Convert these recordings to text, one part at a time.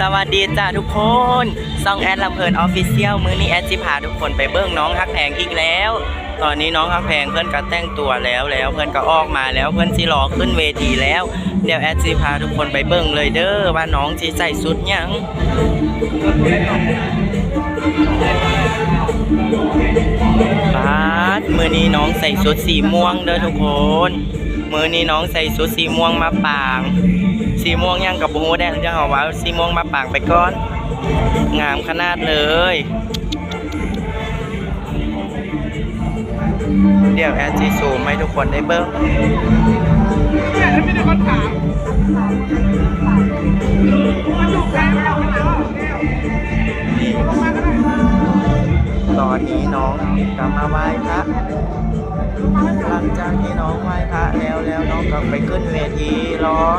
สวัสดีจ้าทุกคนซองแอดลำเพลินออฟฟิเชียลมือนี้แอดจิพาทุกคนไปเบิ้งน้องฮักแพงอีกแล้ว ตอนนี้น้องฮักแพงเพื่อนก็แต่งตัวแล้วแล้วเพื่อนก็ออกมาแล้วเพื่อนสิรอขึ้นเวทีแล้ว เดี๋ยวแอดจิพาทุกคนไปเบิ้งเลยเด้อว่าน้องสิใส่สุดยังบาสมือนี้น้องใส่สุดสีม่วงเด้อทุกคน มือนี้น้องใส่สุดสีม่วงมาปาง สีม่วงยังกับบูแดงจะเอาว่าสีม่วงมาปางไปก่อน งามขนาดเลย เดี๋ยวแอดจีซูมให้ทุกคนได้เบิ้งเนี่ยถ้าไม่ได้คนถามมันอยู่ไกลไม่เอาขนาดว่านี่ตอนนี้น้องกลับมาไหว้พระหลังจากที่น้องไหว้พระแล้วแล้วน้องก็ไปขึ้นเวทีร้อง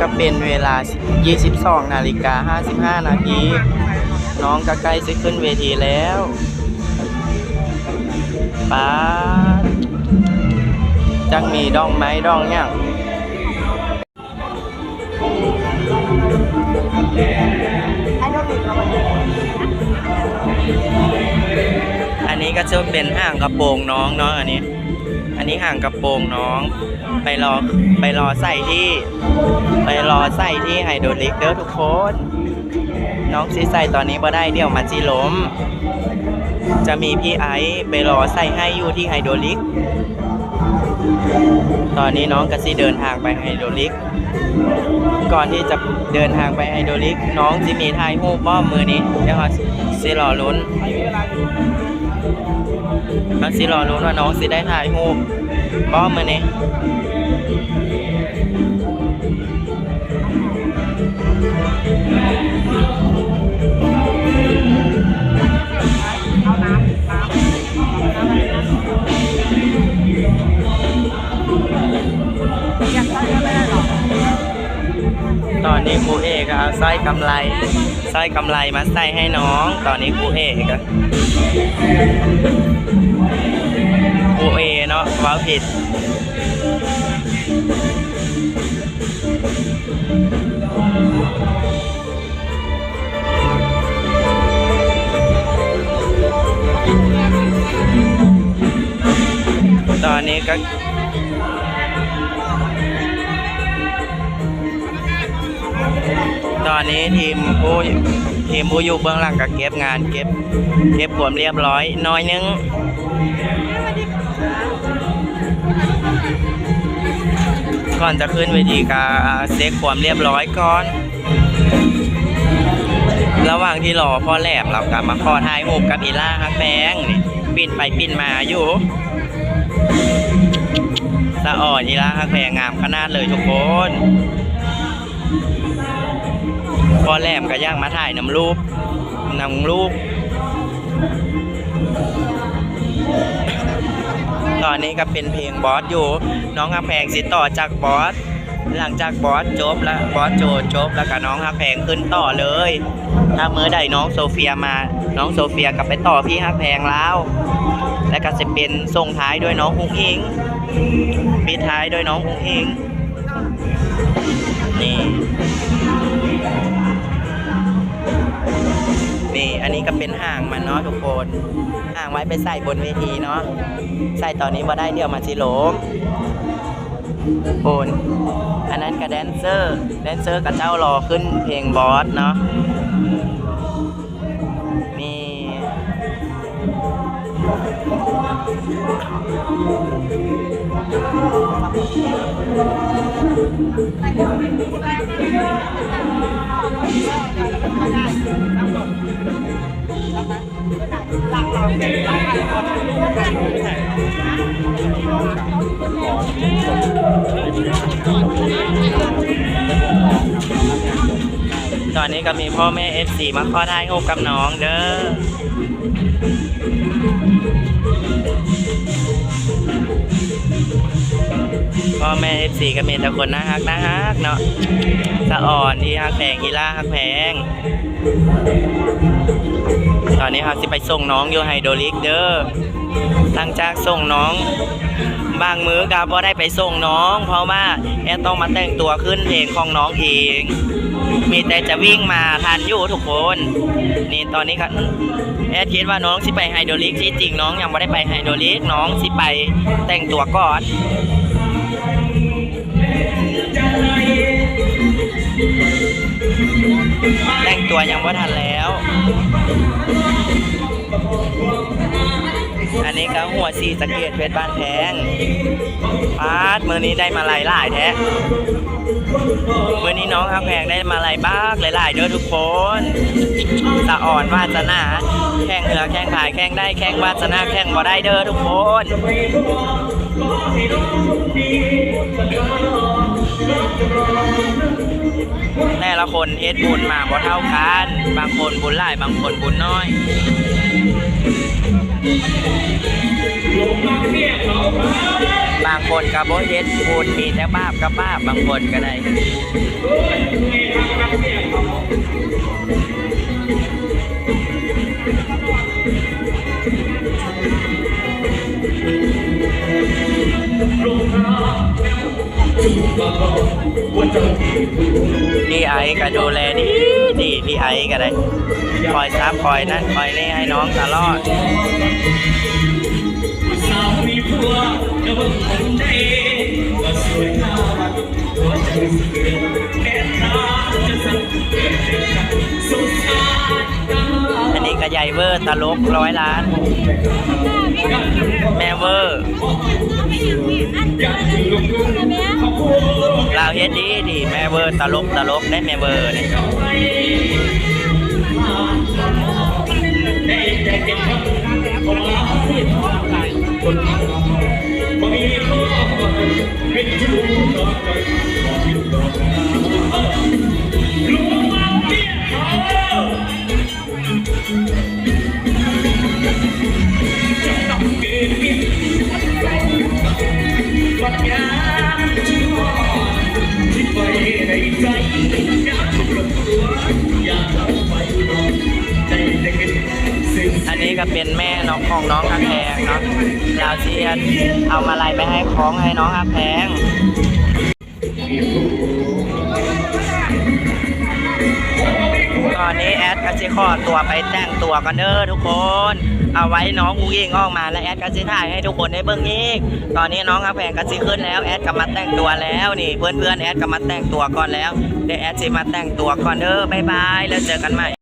ก็เป็นเวลา 22 นาฬิกา 55 นาที น้องก็ใกล้จะขึ้นเวทีแล้วป้าจังมีดองไม้ดองอย่างอันนี้ก็จะเป็นห่างกระโปรงน้องเนาะอันนี้ อันนี้ห่างกระโปรงน้อง ไปรอไปรอใส่ที่ ไปรอใส่ที่ไฮโดรลิกเด้อทุกคน น้องซีใส่ตอนนี้บ่ได้เดี๋ยวมันจีล้ม จะมีพี่ไอซ์ไปรอใส่ให้อยู่ที่ไฮโดรลิก ตอนนี้น้องก็สิเดินทางไปไฮโดรลิก ก่อนที่จะเดินทางไปไฮโดรลิก น้องจิมีถ่ายรูปบ้อมมือนี้เดี๋ยวเขาสิรอลุ้น เขาสิรอลุ้นว่าน้องสิได้ถ่ายรูปบ้อมมือนี้เอาน้ำน้ำอยากได้ก็ไม่ได้หรอกตอนนี้ครูเอกเอาสร้อยกำไรสร้อยกำไรมาใส่ให้น้อง ตอนนี้ครูเอก ผิด ตอนนี้ก็ตอนนี้ทีมผู้ทีมผู้อยู่เบื้องหลังก็เก็บงานเก็บ เก็บความเรียบร้อยน้อยนึง ก่อนจะขึ้นเวทีก็เซ็กความเรียบร้อยก่อน ระหว่างที่รอพ่อแหลมเรากลับมาขอถ่ายรูปกับอีล่าฮักแบงนี่ปินไปปินมาอยู่สะอ่อนอีล่าฮักแพงงามขนาดเลยทุกคนพ่อแหลมก็ย่างมาถ่ายน้ำรูปน้ำรูป ตอนนี้ก็เป็นเพลงบอสอยู่ น้องฮักแพงสิต่อจากบอสหลังจากบอสจบแล้วบอสโจจบแล้วก็น้องฮักแพงขึ้นต่อเลย ถ้าเมื่อใดน้องโซเฟียมาน้องโซเฟียกลับไปต่อพี่ฮักแพงแล้ว และก็จะเป็นส่งท้ายด้วยน้องอุ้งอิงปิดท้ายด้วยน้องอุ้งอิงนี่ นี่อันนี้ก็เป็นห่างมันเนาะทุกคนห่างไว้ไปใส่บนเวทีเนาะใส่ตอนนี้มาได้เดี๋ยวมาจิโหลมโอนอันนั้นก็แดนเซอร์แดนเซอร์กับเจ้ารอขึ้นเพลงบอสเนาะนี่ ตอนนี้ก็มีพ่อแม่เอฟซีมาขอได้โอกับน้องเด้อ พ่อแม่เอฟซีก็มีแต่คนน่าฮักน่าฮักเนาะสะอ่อนที่ฮักแพงอีล่าฮักแพงตอนนี้เราสิไปส่งน้องอยู่ไฮโดรลิกเด้อหลังจากส่งน้อง บางมื้อก็บ่ได้ไปส่งน้อง เพราะว่าแอดต้องมาแต่งตัวขึ้นเพลงของน้องเองมีแต่จะวิ่งมาทันอยู่ทุกคน นี่ตอนนี้ครับแอดคิดว่าน้องสิไปไฮโดรลิกที่จริงน้องยังไม่ได้ไปไฮโดรลิกน้องสิไปแต่งตัวก่อน แต่งตัวยังว่าทันแล้ว อันนี้ก็หัวสีสะเก็ดเพชรบ้านแพงปาดมือนี้ได้มาหลายหลายแท้มือนี้น้องครับแพงได้มาหลายบ้างหลายๆเด้อทุกคนสะอ่อนวาสนาแข่งเหนือแข่งขายแข่งได้แข่งวาสนาแข่งบ่ได้เด้อทุกคน แต่ละคนเฮ็ดบุญมาบ่เท่ากัน บางคนบุญหลายบางคนบุญน้อยบางคนกับ่เฮ็ดบุญมีแต่บาปกับบาปบางคนก็ได้ ไอ้ก็ดูแลดีดีพี่ไอ้ก็ได้คอยซับคอยนั่นคอยนี่ให้น้องตลอดสาวมีผัวก็เบิ่งคนได้ก็สวยน่ารักหัวใจเสือแค่ตา อันนี้ก็ใหญ่เวอร์ตลกร้อยล้าน แม่เวอร์เราเฮ็ดดีดีแม่เวอร์ตลกตลกได้แม่เวอร์เนี่ยเก็บครับเพราะว่าคนบ่มีพ่อเป็นชู้ต่อใจ นี้ก็เป็นแม่น้องของน้องฮักแพงเนาะเราเชียนเอามาลายไปให้ของให้น้องฮักแพงตอนนี้แอดก็จะขอตัวไปแต่งตัวกันเด้อทุกคน เอาไว้น้องอูยิงออกมาแล้วแอดก็จะถ่ายให้ทุกคนได้เบิ่งอีก ตอนนี้น้องอาแพงก็จะขึ้นแล้วแอดก็มาแต่งตัวแล้วนี่เพื่อนๆแอดก็มาแต่งตัวก่อนแล้วเดี๋ยวแอดจะมาแต่งตัวก่อนเด้อบายบายแล้วเจอกันใหม่